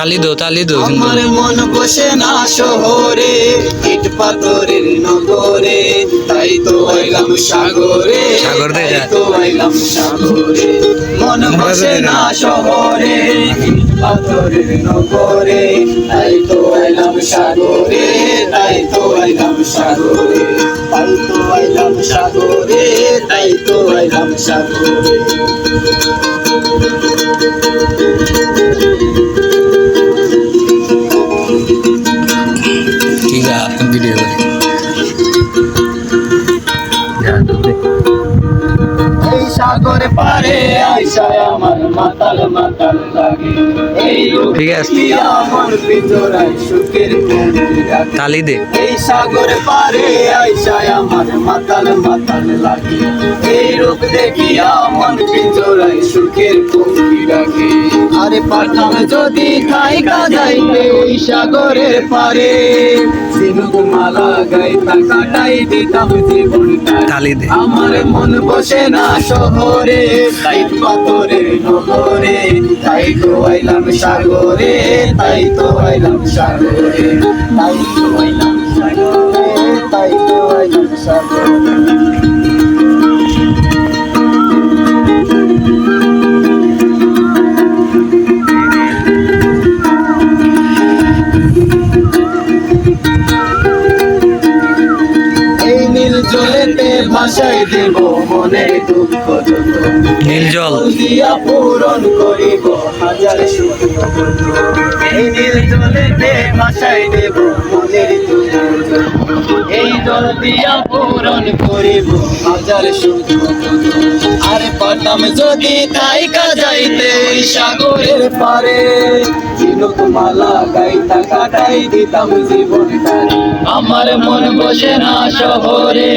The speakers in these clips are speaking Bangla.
তালি দো তালি দো আমার মন বসে না শহরে ইট পাথরের নগরে তাই তো আইলাম সাগরে সাগর যা। তো আইলাম সাগরে। মন বসে না শহরে ইট পাথরের নগরে তাই তো আইলাম সাগরে তাই তো আইলাম সাগরে। তাই তো আইলাম সাগরে তাই তো আইলাম সাগরে। ভিডিও করে এই সাগর পারে আইসায় আমার মাতাল মাতাল লাগে। এই ঠিক আছে। আমার ভিতরায় সুখের তালি দে। এই সাগর পারে আমার মাতাল মাতাল লাগে। এই রূপ দেখিয়া মন ভিতরায় সুখের কমতি রাখে আরে পাঠাম যদি খাইকা যাইতে ওই সাগরের পারে। সিনুক মালা গাইতা কাটাই দিতাম জীবনটা। তালি দে। আমার মন বসে না শহরে তাই পাথরে নগরে তাই তো আইলাম সাগরে তাই তো আইলাম সাগরে। তাই তো আইলাম সাগরে তাই তো ভাসাই দেব মনের দুঃখ যত জল দিয়া পূরণ করিব হাজার সুখ এই নীল জলেতে ভাসাই দেব মনের। এই দিয়া পূরণ করিব। হাজার সুখ আরে পাতাম যদি তাইকা যাইতে ওই সাগরের পারে। ঝিনুক মালা গাইতা কাটাই দিতাম জীবনটারে আমার মন বসে না শহরে,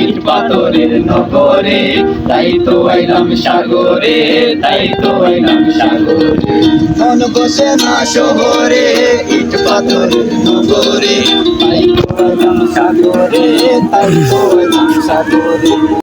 ইট পাথরের নগরে। তাই তো আইলাম সাগরে, তাই তো আইলাম সাগরে। মন বসে না শহরে, ইট পাথরের নগরে। তাই তো আইলাম